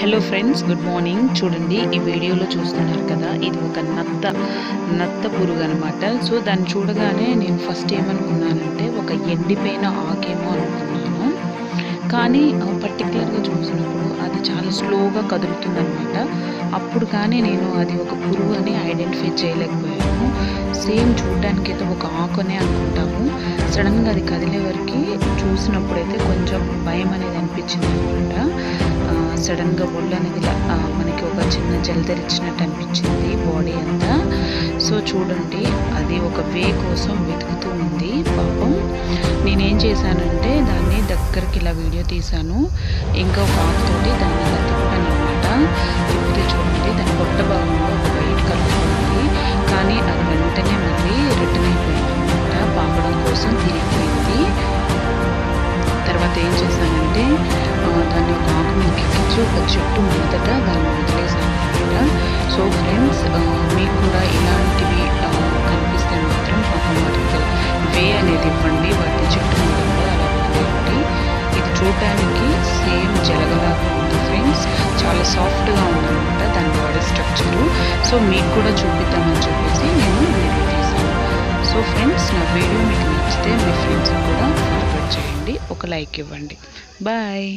Hello friends good morning చూడండి ఈ వీడియోలో చూస్తున్నారు కదా ఇది ఒక నత్త నత్త పురుగు అనమాట సో దాన్ని చూడగానే నేను ఫస్ట్ ఏమనుకున్నానంటే ఒక ఎండిపోయిన ఆకేమో అనుకున్నాను. కానీ పర్టికులర్గా చూసినప్పుడు అది చాలా స్లోగా కదులుతుందనమాట అప్పుడు కానీ నేను అది ఒక పురుగు అని ఐడెంటిఫై చేయలేకపోయాను. సేమ్ చూడడానికి అయితే ఒక ఆకునే అనుకుంటాము. సడన్గా అది కదిలే వరకు చూసినప్పుడైతే కొంచెం భయం అనేది అనిపించింది అనమాట సడన్గా ఒళ్ళు అనేది మనకి ఒక చిన్న జల్ తెరిచినట్టు అనిపించింది బాడీ అంతా. సో చూడండి అది ఒక వే కోసం వెతుకుతూ ఉంది. పాపం నేనేం చేశానంటే దాన్ని దగ్గరికి ఇలా వీడియో తీశాను. ఇంకా ఒక ఆకుతోటి దాన్ని ఇలా తిప్పాను అనమాట తిప్పితే చూడండి దాని పొట్ట భాగంలో అంటూ మొదట దాన్ని వదిలేసాను అనమాట సో ఫ్రెండ్స్ మీకు కూడా ఇలాంటివి కనిపిస్తే మాత్రం పాపం వాటికి వే అనేది ఇవ్వండి వాటి చెట్టు మొదట్లో అలా వదిలేయండి ఇది చూడటానికి సేమ్ జలగలాగా ఉంది ఫ్రెండ్స్ చాలా సాఫ్ట్గా ఉందన్నమాట దాని బాడీ స్ట్రక్చరు సో మీకు కూడా చూపిద్దామని చెప్పేసి నేను వీడియో తీసాను సో ఫ్రెండ్స్ నా వీడియో మీకు నచ్చితే మీ ఫ్రెండ్స్ కూడా ఫార్వర్డ్ చేయండి. ఒక లైక్ ఇవ్వండి. బాయ్